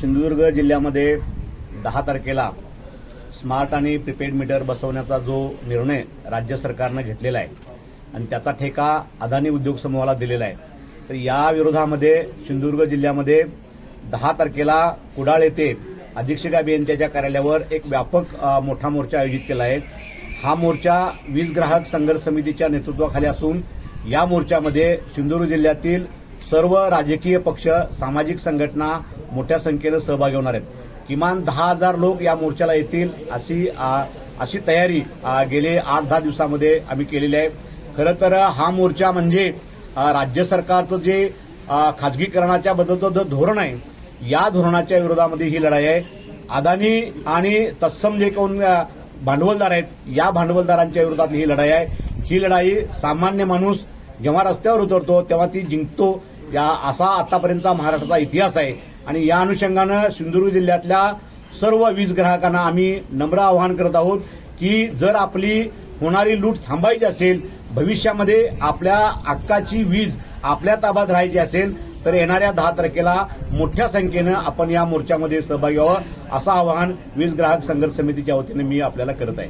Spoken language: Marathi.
सिंधुदुर्ग जिल्ह्यामध्ये दहा तारखेला स्मार्ट आणि प्रिपेड मीटर बसवण्याचा जो निर्णय राज्य सरकारनं घेतलेला आहे आणि त्याचा ठेका अदानी उद्योग समूहाला दिलेला आहे तर या विरोधामध्ये सिंधुदुर्ग जिल्ह्यामध्ये दहा तारखेला कुडाळ येथे अधीक्षक अभियंत्याच्या कार्यालयावर एक व्यापक मोठा मोर्चा आयोजित केला आहे. हा मोर्चा वीज ग्राहक संघर्ष समितीच्या नेतृत्वाखाली असून या मोर्चामध्ये सिंधुदुर्ग जिल्ह्यातील सर्व राजकीय पक्ष सामाजिक संघटना मोठ्या संख्येनं सहभागी होणार आहेत. किमान दहा हजार लोक या मोर्चाला येतील अशी अशी तयारी गेले आठ दहा दिवसामध्ये आम्ही केलेली आहे. खरं तर हा मोर्चा म्हणजे राज्य सरकारचं जे खाजगीकरणाच्या बद्दलचं जो धोरण आहे या धोरणाच्या विरोधामध्ये ही लढाई आहे. अदानी आणि तत्सम जे कोण भांडवलदार आहेत या भांडवलदारांच्या विरोधात ही लढाई आहे. ही लढाई सामान्य माणूस जेव्हा रस्त्यावर उतरतो तेव्हा ती जिंकतो. या असा आतापर्यंतचा महाराष्ट्राचा इतिहास आहे. आणि या अनुषंगानं सिंधुदुर्ग जिल्ह्यातल्या सर्व वीज ग्राहकांना आम्ही नम्र आवाहन करत आहोत की जर आपली होणारी लूट थांबायची असेल भविष्यामध्ये आपल्या हक्काची वीज आपल्या ताब्यात राहायची असेल तर येणाऱ्या दहा तारखेला मोठ्या संख्येनं आपण या मोर्चामध्ये सहभागी व्हावं असं आवाहन वीज ग्राहक संघर्ष समितीच्या वतीने मी आपल्याला करत आहे.